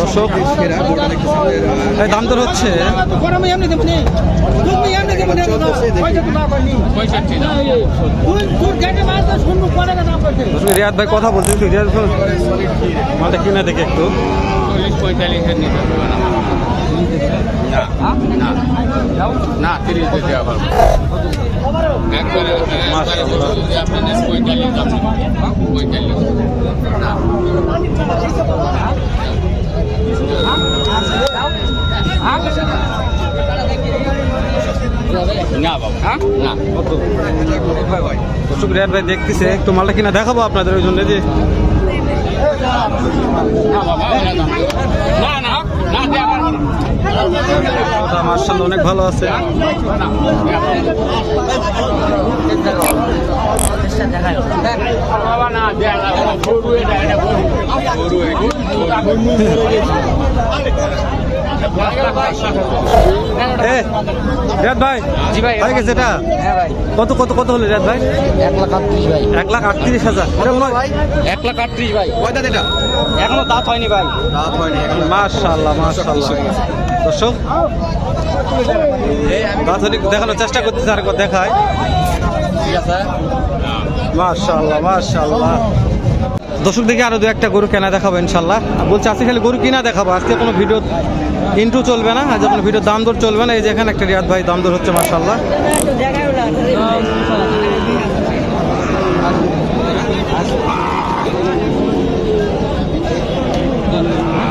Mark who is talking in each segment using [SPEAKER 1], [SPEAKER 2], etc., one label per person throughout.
[SPEAKER 1] দর্শক। দাম দর হচ্ছে। রিয়াদ ভাই কথা বলছিস একটু রিয়াদ ভাই মালটা কিনে দেখে একটু।
[SPEAKER 2] চল্লিশ পঁয়তাল্লিশের নিতে না। না তিরিশ দিতে আবার একবারে পঁয়তাল্লিশ পঁয়তাল্লিশ না
[SPEAKER 1] দর্শক ভাই দেখতেছে একটু মালটা কিনা দেখাবো আপনাদের ওই জন্য যে
[SPEAKER 2] না। না না
[SPEAKER 1] মার্শাল্লাহ অনেক ভালো আছে।
[SPEAKER 2] বাবা
[SPEAKER 1] ভাই
[SPEAKER 3] জি ভাই।
[SPEAKER 1] হয়ে গেছে এটা?
[SPEAKER 3] হ্যাঁ ভাই।
[SPEAKER 1] কত কত কত হলো ভাই?
[SPEAKER 3] এক লাখ আটত্রিশ ভাই।
[SPEAKER 1] এক লাখ আটত্রিশ হাজার।
[SPEAKER 3] এক লাখ আটত্রিশ ভাই।
[SPEAKER 4] কয়টা এটা?
[SPEAKER 3] এখনও দাঁত হয়নি ভাই।
[SPEAKER 4] রাত হয়নি
[SPEAKER 1] মাশাল্লাহ মাশাল্লাহ দর্শক গাছলি দেখানোর চেষ্টা করতেছে আর দেখায়
[SPEAKER 3] ঠিক আছে।
[SPEAKER 1] মাশাল্লাহ মাশাল্লাহ দর্শক দেখে আরও দু একটা গরু কেনা দেখাবো ইনশাল্লাহ বলছে আজকে খালি গরু কিনা দেখাবো? আজকে কোনো ভিডিও ইন্টু চলবে না, আজ কোনো ভিডিও দাম দর চলবে না, এই যে এখানে একটা রিয়াদ ভাই দাম দর হচ্ছে মাশাল্লাহ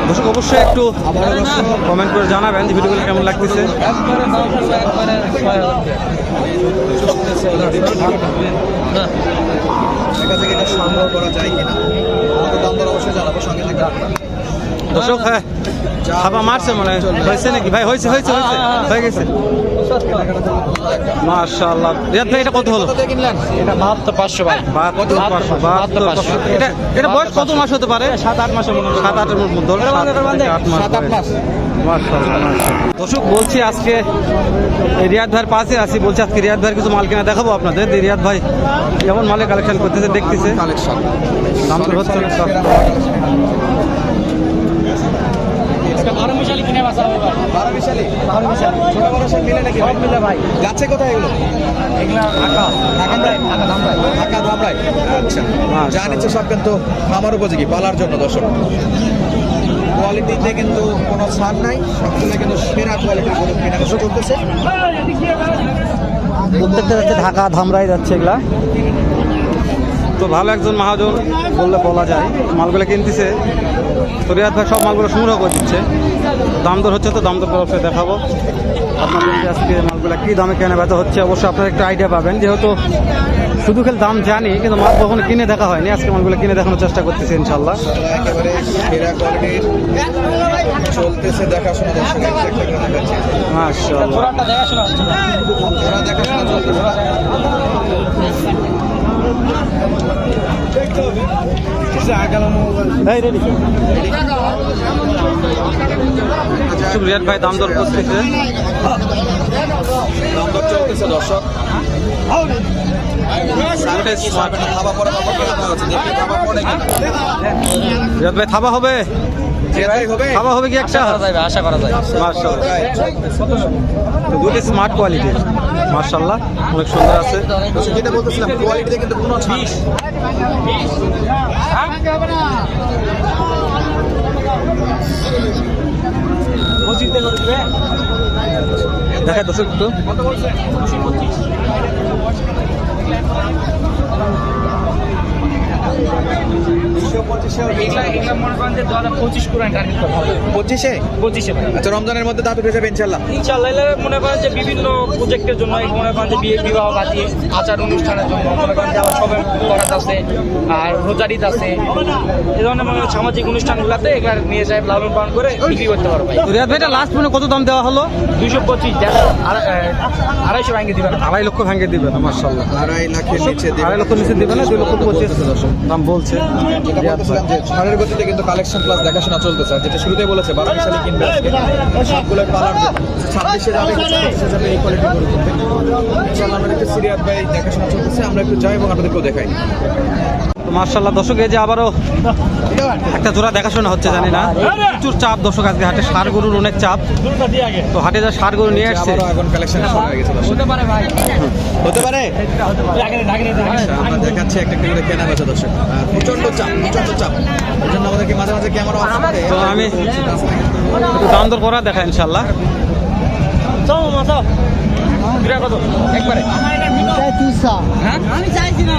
[SPEAKER 1] দর্শক, অবশ্যই একটু কমেন্ট করে জানাবেন যে ভিডিওগুলো কেমন লাগতেছে।
[SPEAKER 4] সংগ্রহ করা যায় কিনা? অবশ্যই জানাব, সঙ্গে
[SPEAKER 1] দর্শক হ্যাঁ। খাবা মারছে মনে হয়। হয়েছে নাকি? ভাই হয়েছে হয়েছে হয়েছে। হয়ে গেছে। মাশাআল্লাহ। রিয়াদ ভাই এটা কত হলো?
[SPEAKER 3] এটা ভাই।
[SPEAKER 1] এটা এটা বয়স কত মাস হতে পারে?
[SPEAKER 3] সাত আট মাসের
[SPEAKER 1] সাত আটের মধ্যে মাস
[SPEAKER 4] মাস।
[SPEAKER 1] দর্শক বলছি আজকে রিয়াদ ভাইয়ের পাশে আছি। বলছি আজকে রিয়াদ ভাইয়ের কিছু মাল কিনা দেখাবো আপনাদের। রিয়াদ ভাই কেমন মালে কালেকশন করতেছে দেখতেছে?
[SPEAKER 4] কালেকশন
[SPEAKER 1] দাম হচ্ছে।
[SPEAKER 3] বারো মিশালি কিনে বাসা হবে ভাই।
[SPEAKER 4] বারো বিশালি?
[SPEAKER 3] বারো মিশালি
[SPEAKER 4] ছোট বড় সব মিলে নাকি?
[SPEAKER 3] সব মিলে ভাই।
[SPEAKER 4] যাচ্ছে কোথায় এগুলো?
[SPEAKER 3] এগুলা ঢাকা।
[SPEAKER 4] ঢাকা ধামরাই আচ্ছা। যা নিচ্ছে সব কিন্তু আমার উপযোগী পালার জন্য দর্শক। কোয়ালিটিতে কিন্তু কোনো ছাড় নাই। সবগুলো কিন্তু সেরা কোয়ালিটির গরু কেনা বেচা চলতেছে।
[SPEAKER 1] প্রত্যেকটা যাচ্ছে ঢাকা ধামরাই যাচ্ছে এগুলা। তো ভালো একজন মহাজন বললে বলা যায় মালগুলো কিনতেছে। তো রিয়াদ ভাই সব মালগুলো সংগ্রহ করে দিচ্ছে। দাম দর হচ্ছে তো দাম দর অবশ্যই দেখাবো। আপনাদেরকে আজকে মালগুলো কী দামে কেনা বেচা হচ্ছে অবশ্যই আপনারা একটা আইডিয়া পাবেন। যেহেতু শুধু খেলে দাম জানি কিন্তু মাল কখনো কিনে দেখা হয়নি। আজকে মালগুলো কিনে দেখানোর চেষ্টা করতেছি ইনশাল্লাহ
[SPEAKER 4] একেবারে সেরা কোয়ালিটির চলতেছে দেখাশোনা
[SPEAKER 1] মাশাআল্লাহ।
[SPEAKER 3] দেখাশোনা
[SPEAKER 4] চলতেছে।
[SPEAKER 1] এই রেডি রিয়াদ ভাই দাম দর করতেছে।
[SPEAKER 4] দাম দর চলতেছে দর্শক। থাবা পরে বাবা কেনা হচ্ছে দেখি থাবা পরে। কিনা
[SPEAKER 1] ভাই থাবা হবে? খাওয়া হবে কি একটা?
[SPEAKER 3] আশা করা যায়
[SPEAKER 1] মার্শাল্লাহ দুটি স্মার্ট কোয়ালিটি মার্শাল্লাহ অনেক সুন্দর আছে।
[SPEAKER 4] যেটা বলতেছিলাম কোয়ালিটিতে কিন্তু কোনো ছাড় নেই।
[SPEAKER 1] দেখা দর্শক একটু
[SPEAKER 3] এগুলা মনে দু হাজার পঁচিশ পুরান টার্গেট করা হবে।
[SPEAKER 4] পঁচিশে?
[SPEAKER 3] পঁচিশে
[SPEAKER 4] আচ্ছা রমজানের মধ্যে দাঁত উঠে যাবে ইনশাল্লাহ
[SPEAKER 3] ইনশাল্লাহ মনে করেন যে বিভিন্ন প্রজেক্টের জন্য এই মনে করেন যে বিয়ে বিবাহ বাতি আচার অনুষ্ঠানের জন্য মনে করেন যে আমার সবে করাত আছে আর রোজারিত আছে। এই ধরনের মনে সামাজিক অনুষ্ঠানগুলোতে এগুলা নিয়ে যায় লালন পালন করে বিক্রি করতে পারব ভাই।
[SPEAKER 1] তো রিয়াদ ভাইটা লাস্ট মানে কত দাম দেওয়া হলো?
[SPEAKER 3] দুইশো পঁচিশ আড়াইশো ভাঙে দিবেন
[SPEAKER 1] আড়াই লক্ষ ভাঙে দিবে না মার্শাল্লাহ
[SPEAKER 4] আড়াই লাখের নিচে
[SPEAKER 1] আড়াই লক্ষ নিচে দিবে না দুই লক্ষ পঁচিশ দাম বলছে।
[SPEAKER 4] ঝড়ের গতিতে কিন্তু কালেকশন প্লাস দেখাশোনা চলতেছে আর যেটা শুরুতে বলেছে বারো সালে কিনবে আজকে। সবগুলো পালার ছাব্বিশে যাবে ছাব্বিশে যাবে এই কোয়ালিটি গরু কিনবে। ইনশাআল্লাহ আমাদের একটু সিরিয়াস ভাই দেখাশোনা চলতেছে আমরা একটু যাই এবং আপনাদেরকেও দেখাই।
[SPEAKER 1] মার্শাল্লাহ দর্শক এই যে আবারও একটা জোড়া দেখাশোনা হচ্ছে জানি না। প্রচুর চাপ দর্শক আজকে হাটে সার গরুর অনেক চাপ। তো হাটে যা সার গরু নিয়ে আসছে।
[SPEAKER 4] আবারও এখন কালেকশন হয়ে গেছে
[SPEAKER 3] হতে পারে ভাই।
[SPEAKER 4] হতে পারে? আচ্ছা, আমরা দেখাচ্ছি একটা কেনা বেচা দর্শক। প্রচণ্ড চাপ প্রচণ্ড চাপ। এই জন্য আমাদেরকে মাঝে মাঝে ক্যামেরা
[SPEAKER 1] তো আমি একটু দাম দর করা দেখা ইনশাল্লাহ
[SPEAKER 3] কত একবারে। হ্যাঁ? আমি চাইছি না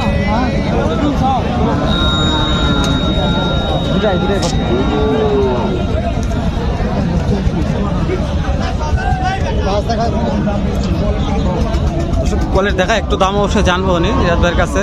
[SPEAKER 1] কোয়ালিটি দেখা একটু দাম অবশ্যই জানব উনি রিয়াদ ভাইয়ের কাছে।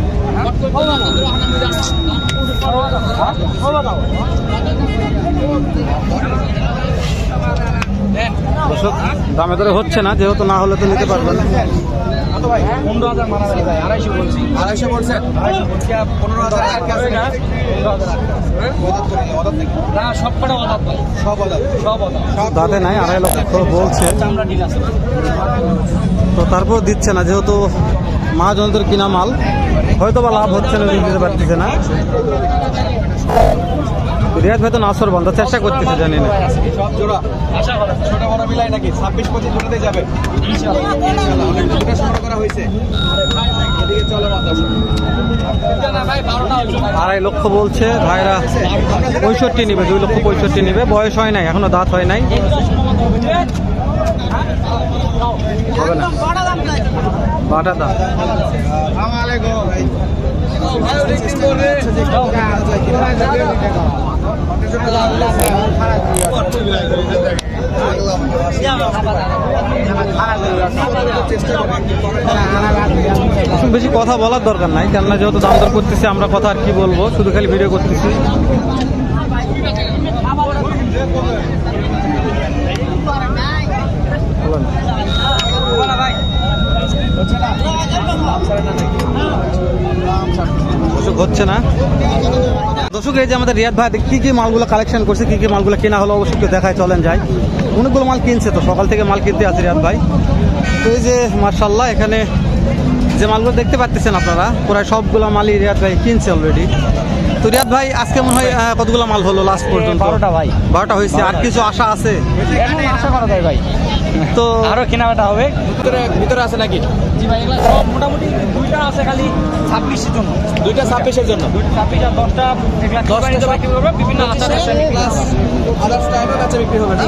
[SPEAKER 1] দামে দরে হচ্ছে না, যেহেতু না হলে তো নিতে পারবেন?
[SPEAKER 3] না
[SPEAKER 1] বলছে তো তারপর দিচ্ছে না, যেহেতু মহাজনদের কিনা মাল। হয়তো বা লাভ হচ্ছে না দিতে পারতেছে না। রিয়াদ ভাই তো নাসর বন্ধ চেষ্টা করতেছে জানি না।
[SPEAKER 4] মা
[SPEAKER 3] বারোটা
[SPEAKER 1] আড়াই লক্ষ বলছে ভাইরা পঁয়ষট্টি নিবে দুই লক্ষ পঁয়ষট্টি নিবে। বয়স হয় নাই এখনও দাঁত হয় নাই। হবে না বাটা দাম বেশি কথা বলার দরকার নাই কেননা যেহেতু দাম দর করতেছি আমরা কথা আর কি বলব? শুধু খালি ভিডিও করতেছি। বলেন। দর্শক, হচ্ছে না? দর্শক, এই যে আমাদের রিয়াদ ভাই কি কি মালগুলো কালেকশন করছে, কি কি মালগুলো কেনা হলো, অবশ্যই একটু দেখায় চলেন যাই। অনেকগুলো মাল কিনছে তো, সকাল থেকে মাল কিনতে আছে রিয়াদ ভাই। তো এই যে মার্শাল্লাহ এখানে যে মালগুলো দেখতে পাচ্ছেন আপনারা, প্রায় সবগুলো মালই রিয়াদ ভাই কিনছে অলরেডি তো রিয়াদ ভাই আজকে মনে হয় কতগুলো মাল হলো লাস্ট পর্যন্ত?
[SPEAKER 3] বারোটা ভাই।
[SPEAKER 1] বারোটা হয়েছে আর কিছু আশা আছে?
[SPEAKER 3] আশা করা যায় ভাই।
[SPEAKER 1] তো
[SPEAKER 3] আরও কেনাকাটা হবে।
[SPEAKER 4] ভিতরে ভিতরে আছে নাকি?
[SPEAKER 3] জি ভাই এগুলো সব মোটামুটি দুইটা আছে খালি ছাব্বিশের জন্য।
[SPEAKER 4] দুইটা ছাব্বিশের জন্য?
[SPEAKER 3] ছাব্বিশ আর দশটা এগুলা
[SPEAKER 4] দশটা
[SPEAKER 3] দশটা বিক্রি করবে? বিভিন্ন আচার আছে
[SPEAKER 4] প্লাস আদার্স টাইমে বাচ্চা বিক্রি হবে না?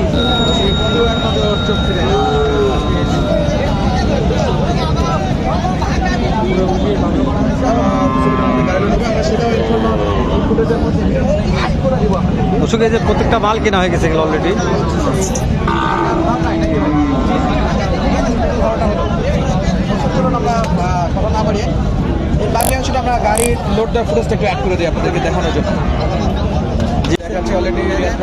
[SPEAKER 1] দর্শক যে প্রত্যেকটা মাল কেনা হয়ে গেছে এগুলো অলরেডি
[SPEAKER 4] বাকি অংশটা আমরা গাড়ির লোড দেওয়ার ফুটেজটা একটু অ্যাড করে দিই আপনাদেরকে দেখানোর জন্য। অলরেডি হয়ে গেছে।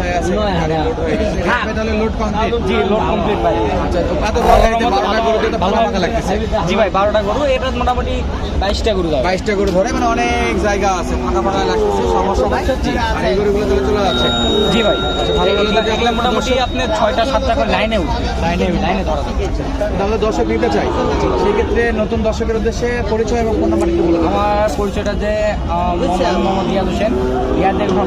[SPEAKER 4] তাহলে লোড কমপ্লিট
[SPEAKER 3] জি লোড কমপ্লিট ভাই।
[SPEAKER 4] আচ্ছা তো এত বড় গাড়িতে গরু দিতে ভালো আমাকে লাগতেছে।
[SPEAKER 3] জি ভাই বারোটা গরু এটা মোটামুটি বাইশটা গরু যাবে
[SPEAKER 4] বাইশটা গরু ধরে মানে অনেক জায়গা আছে। ফাঁকা ফাঁকা লাগতেছে সমস্যা নাই। আর এই গরুগুলো তাহলে চলে যাচ্ছে।
[SPEAKER 3] জি ভাই।
[SPEAKER 4] ভালো ভালো
[SPEAKER 3] এগুলা-
[SPEAKER 4] দেখলে
[SPEAKER 3] মোটামুটি আপনার ছয়টা সাতটা করে লাইনে উঠবে লাইনে লাইনে ধরা
[SPEAKER 4] তাহলে দর্শক নিতে চাই। সেক্ষেত্রে নতুন দর্শকের উদ্দেশ্যে পরিচয় এবং ফোন নাম্বার একটু
[SPEAKER 3] আমার পরিচয়টা যে মোহাম্মদ মোহাম্মদ রিয়াদ হোসেন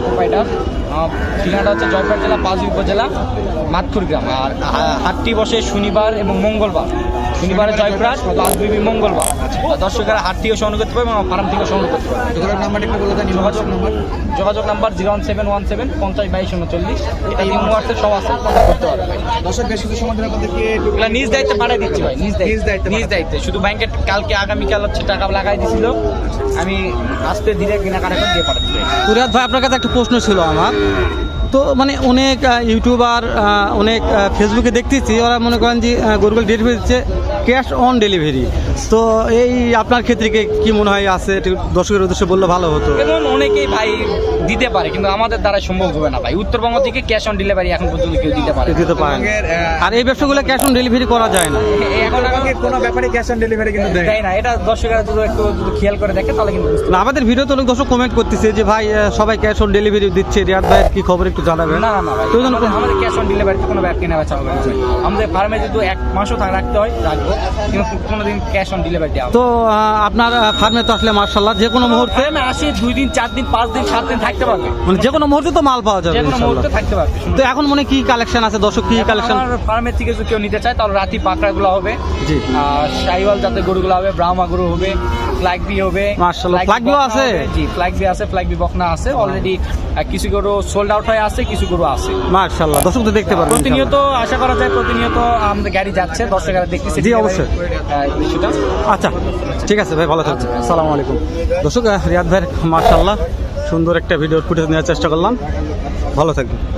[SPEAKER 3] প্রোপাইটার আহ, ঠিকানাটা হচ্ছে জয়পুর জেলা পাঁচ উপজেলা। মাতপুর গ্রাম। আর হাটটি বসে শনিবার এবং মঙ্গলবার। শনিবারে জয়পুরহাট পাঁচবিবি মঙ্গলবার। দর্শকেরা হাট থেকে সংগ্রহ করতে পারবে এবং ফার্ম থেকে সংগ্রহ করতে পারবে।
[SPEAKER 4] যোগাযোগ নাম্বারটা বলে দেন যোগাযোগ নাম্বার।
[SPEAKER 3] যোগাযোগ number zero one seven one seven পঞ্চাশ বাইশ উনচল্লিশ। এটা ইমো হোয়াটসঅ্যাপ সব আছে কন্ট্যাক্ট করতে পারবে।
[SPEAKER 4] দর্শক বেশ কিছু সময় ধরে আপনাদেরকে একটু
[SPEAKER 3] নিজ দায়িত্বে পাঠিয়ে দিচ্ছি ভাই নিজ দায়িত্বে। নিজ দায়িত্বে শুধু ব্যাংকের কালকে আগামীকাল হচ্ছে টাকা লাগাই দিছিল। আমি আস্তে ধীরে কেনাকাটা করে দিয়ে পাঠাচ্ছি। ভাই।
[SPEAKER 1] ভাই আপনার কাছে একটা প্রশ্ন ছিল আমার। তো মানে অনেক ইউটিউবার অনেক ফেসবুকে দেখতেছি, ওরা মনে করেন যে গরুগুলো ডেলিভারি দিচ্ছে ক্যাশ অন ডেলিভারি তো এই আপনার ক্ষেত্রে কি- মনে হয়, আছে দর্শকের উদ্দেশ্যে বললে ভালো হতো?
[SPEAKER 3] অনেকেই ভাই দিতে পারে কিন্তু আমাদের দ্বারা সম্ভব হবে না ভাই। উত্তরবঙ্গ থেকে ক্যাশ অন ডেলিভারি এখন পর্যন্ত কেউ দিতে পারে
[SPEAKER 1] দিতে
[SPEAKER 4] আহ,
[SPEAKER 1] আর এই ব্যবসাগুলো ক্যাশ অন ডেলিভারি করা যায় না।
[SPEAKER 3] এখন
[SPEAKER 4] কোনো ব্যাপারে ক্যাশ অন ডেলিভারি কিন্তু দেয় না।
[SPEAKER 3] না। এটা দর্শকেরা যদি একটু যদি খেয়াল করে দেখে তাহলে কিন্তু বুঝতে
[SPEAKER 1] না আমাদের ভিডিওতে অনেক দর্শক কমেন্ট করতেছে যে ভাই সবাই ক্যাশ অন ডেলিভারি দিচ্ছে। রিয়াদ ভাইয়ের কি খবর একটু জানাবেন?
[SPEAKER 3] না না না ভাই। আমাদের- ক্যাশ অন ডেলিভারিতে কোনো ব্যাগ কেনা বেচা হবে না আমাদের ফার্মে যদি এক মাসও থাক- রাখতে হয় রাখব কিন্তু কোনোদিন ক্যাশ অন ডেলিভারি দেওয়া
[SPEAKER 1] তো আপনার ফার্মে তো আসলে মার্শাল্লাহ যে কোনো মুহূর্তে
[SPEAKER 3] ফার্মে আসি দুই দিন চার দিন পাঁচ দিন সাত দিন থাকতে পারবে।
[SPEAKER 1] মানে যে কোনো মুহূর্তে তো মাল পাওয়া যাবে
[SPEAKER 3] যে কোনো মুহূর্তে থাকতে পারবে
[SPEAKER 1] তো এখন মনে কি কালেকশন আছে? দর্শক কি কালেকশন
[SPEAKER 3] ফার্মের থেকে যদি কেউ নিতে চায় তাহলে রাতি পাকড়াগুলো হবে।
[SPEAKER 1] জি।
[SPEAKER 3] আর শাইওয়াল জাতের গরুগুলো হবে ব্রাহ্মা গরু হবে ফ্ল্যাগ বি হবে।
[SPEAKER 1] মাশাআল্লাহ,
[SPEAKER 3] Flag
[SPEAKER 1] flag
[SPEAKER 3] বি
[SPEAKER 1] বিও
[SPEAKER 3] বকনা
[SPEAKER 1] আছে?
[SPEAKER 3] জি ফ্ল্যাগ বি আছে ফ্ল্যাগ বি বকনা আছে। অলরেডি কিছু গরু সোল্ড আউট হয়ে আছে কিছু গরু আছে।
[SPEAKER 1] মার্শাল্লাহ দর্শক তো দেখতে পারবেন
[SPEAKER 3] প্রতিনিয়ত আশা করা যায় প্রতিনিয়ত আমাদের গাড়ি যাচ্ছে দর্শকেরা দেখতেছে
[SPEAKER 1] জি, অবশ্যই। আচ্ছা ঠিক আছে ভাই ভালো থাকবেন। আসসালামু আলাইকুম। দর্শক রিয়াদ ভাইয়ের মার্শাল্লাহ সুন্দর একটা ভিডিও ফুটেজ নেওয়ার চেষ্টা করলাম। ভালো থাকবেন।